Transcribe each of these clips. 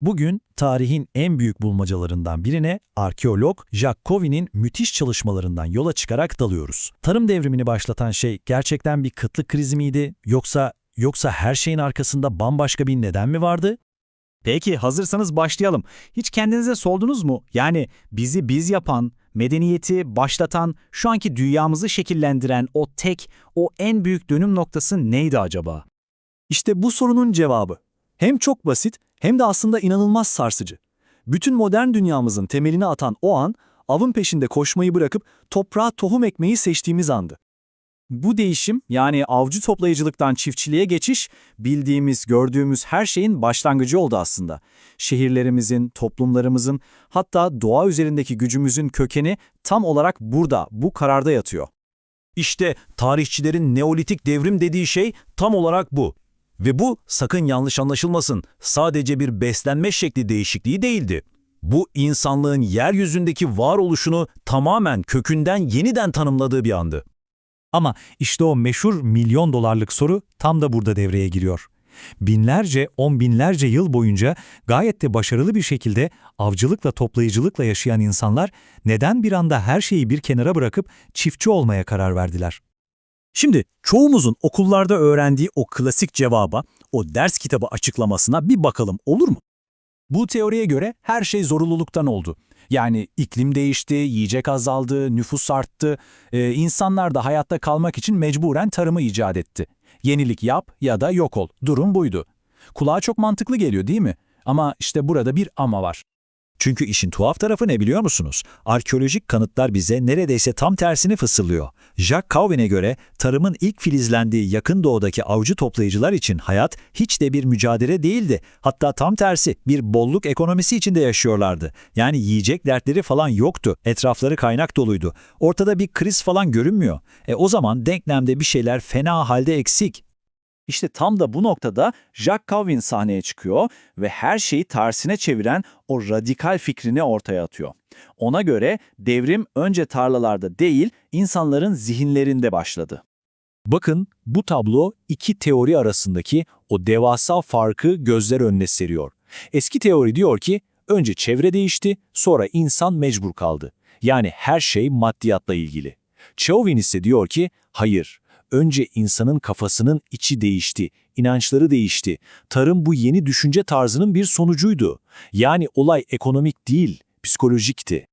Bugün tarihin en büyük bulmacalarından birine arkeolog Jacques Covin'in müthiş çalışmalarından yola çıkarak dalıyoruz. Tarım devrimini başlatan şey gerçekten bir kıtlık krizi miydi yoksa yoksa her şeyin arkasında bambaşka bir neden mi vardı? Peki hazırsanız başlayalım. Hiç kendinize sordunuz mu? Yani bizi biz yapan, medeniyeti başlatan, şu anki dünyamızı şekillendiren o tek, o en büyük dönüm noktası neydi acaba? İşte bu sorunun cevabı. Hem çok basit hem de aslında inanılmaz sarsıcı. Bütün modern dünyamızın temelini atan o an, avın peşinde koşmayı bırakıp toprağa tohum ekmeği seçtiğimiz andı. Bu değişim yani avcı toplayıcılıktan çiftçiliğe geçiş bildiğimiz, gördüğümüz her şeyin başlangıcı oldu aslında. Şehirlerimizin, toplumlarımızın hatta doğa üzerindeki gücümüzün kökeni tam olarak burada, bu kararda yatıyor. İşte tarihçilerin Neolitik devrim dediği şey tam olarak bu. Ve bu sakın yanlış anlaşılmasın sadece bir beslenme şekli değişikliği değildi. Bu insanlığın yeryüzündeki varoluşunu tamamen kökünden yeniden tanımladığı bir andı. Ama işte o meşhur milyon dolarlık soru tam da burada devreye giriyor. Binlerce, on binlerce yıl boyunca gayet de başarılı bir şekilde avcılıkla toplayıcılıkla yaşayan insanlar neden bir anda her şeyi bir kenara bırakıp çiftçi olmaya karar verdiler? Şimdi çoğumuzun okullarda öğrendiği o klasik cevaba, o ders kitabı açıklamasına bir bakalım olur mu? Bu teoriye göre her şey zorunluluktan oldu. Yani iklim değişti, yiyecek azaldı, nüfus arttı, ee, insanlar da hayatta kalmak için mecburen tarımı icat etti. Yenilik yap ya da yok ol, durum buydu. Kulağa çok mantıklı geliyor değil mi? Ama işte burada bir ama var. Çünkü işin tuhaf tarafı ne biliyor musunuz? Arkeolojik kanıtlar bize neredeyse tam tersini fısıldıyor. Jacques Calvin'e göre tarımın ilk filizlendiği yakın doğudaki avcı toplayıcılar için hayat hiç de bir mücadele değildi. Hatta tam tersi bir bolluk ekonomisi içinde yaşıyorlardı. Yani yiyecek dertleri falan yoktu. Etrafları kaynak doluydu. Ortada bir kriz falan görünmüyor. E o zaman denklemde bir şeyler fena halde eksik. İşte tam da bu noktada Jacques Calvin sahneye çıkıyor ve her şeyi tersine çeviren o radikal fikrini ortaya atıyor. Ona göre devrim önce tarlalarda değil, insanların zihinlerinde başladı. Bakın bu tablo iki teori arasındaki o devasa farkı gözler önüne seriyor. Eski teori diyor ki önce çevre değişti, sonra insan mecbur kaldı. Yani her şey maddiyatla ilgili. Chauvin ise diyor ki hayır, önce insanın kafasının içi değişti, inançları değişti. Tarım bu yeni düşünce tarzının bir sonucuydu. Yani olay ekonomik değil, psikolojikti.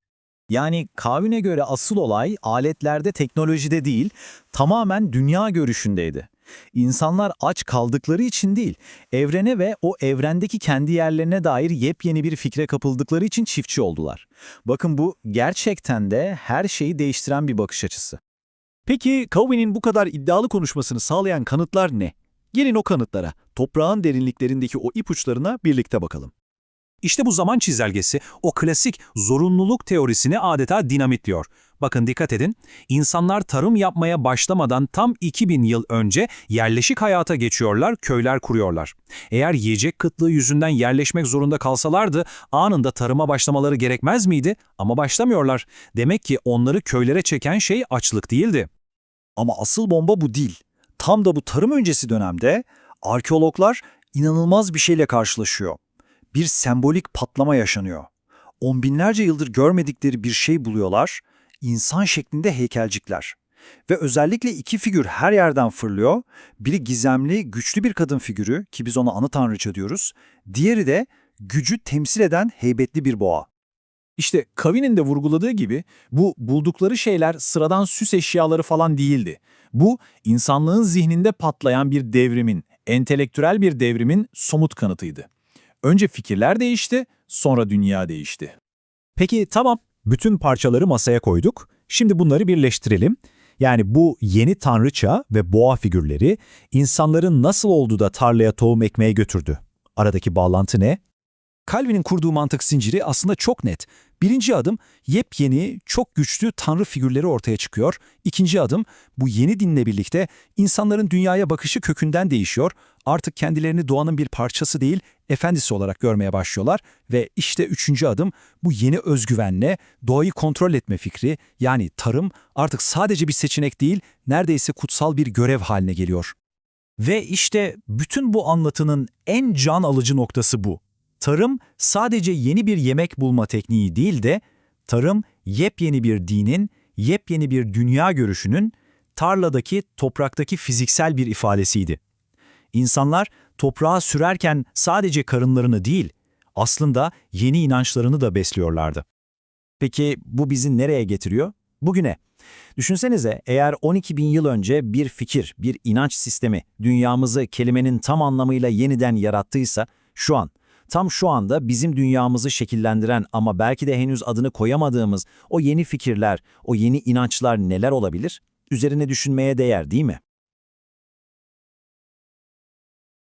Yani Calvin'e göre asıl olay aletlerde, teknolojide değil, tamamen dünya görüşündeydi. İnsanlar aç kaldıkları için değil, evrene ve o evrendeki kendi yerlerine dair yepyeni bir fikre kapıldıkları için çiftçi oldular. Bakın bu gerçekten de her şeyi değiştiren bir bakış açısı. Peki Calvin'in bu kadar iddialı konuşmasını sağlayan kanıtlar ne? Gelin o kanıtlara, toprağın derinliklerindeki o ipuçlarına birlikte bakalım. İşte bu zaman çizelgesi o klasik zorunluluk teorisini adeta dinamitliyor. Bakın dikkat edin, insanlar tarım yapmaya başlamadan tam 2000 yıl önce yerleşik hayata geçiyorlar, köyler kuruyorlar. Eğer yiyecek kıtlığı yüzünden yerleşmek zorunda kalsalardı anında tarıma başlamaları gerekmez miydi? Ama başlamıyorlar. Demek ki onları köylere çeken şey açlık değildi. Ama asıl bomba bu değil. Tam da bu tarım öncesi dönemde arkeologlar inanılmaz bir şeyle karşılaşıyor. Bir sembolik patlama yaşanıyor. On binlerce yıldır görmedikleri bir şey buluyorlar, insan şeklinde heykelcikler. Ve özellikle iki figür her yerden fırlıyor. Biri gizemli, güçlü bir kadın figürü ki biz ona anı tanrıça diyoruz. Diğeri de gücü temsil eden heybetli bir boğa. İşte Kavin'in de vurguladığı gibi bu buldukları şeyler sıradan süs eşyaları falan değildi. Bu insanlığın zihninde patlayan bir devrimin, entelektüel bir devrimin somut kanıtıydı. Önce fikirler değişti, sonra dünya değişti. Peki tamam, bütün parçaları masaya koyduk. Şimdi bunları birleştirelim. Yani bu yeni tanrıça ve boğa figürleri insanların nasıl oldu da tarlaya tohum ekmeye götürdü? Aradaki bağlantı ne? Calvin'in kurduğu mantık zinciri aslında çok net. Birinci adım yepyeni, çok güçlü tanrı figürleri ortaya çıkıyor. İkinci adım bu yeni dinle birlikte insanların dünyaya bakışı kökünden değişiyor. Artık kendilerini doğanın bir parçası değil, efendisi olarak görmeye başlıyorlar. Ve işte üçüncü adım bu yeni özgüvenle doğayı kontrol etme fikri yani tarım artık sadece bir seçenek değil, neredeyse kutsal bir görev haline geliyor. Ve işte bütün bu anlatının en can alıcı noktası bu. Tarım sadece yeni bir yemek bulma tekniği değil de tarım yepyeni bir dinin, yepyeni bir dünya görüşünün tarladaki, topraktaki fiziksel bir ifadesiydi. İnsanlar toprağa sürerken sadece karınlarını değil, aslında yeni inançlarını da besliyorlardı. Peki bu bizi nereye getiriyor? Bugüne. Düşünsenize eğer 12 bin yıl önce bir fikir, bir inanç sistemi dünyamızı kelimenin tam anlamıyla yeniden yarattıysa, şu an, tam şu anda bizim dünyamızı şekillendiren ama belki de henüz adını koyamadığımız o yeni fikirler, o yeni inançlar neler olabilir? Üzerine düşünmeye değer değil mi?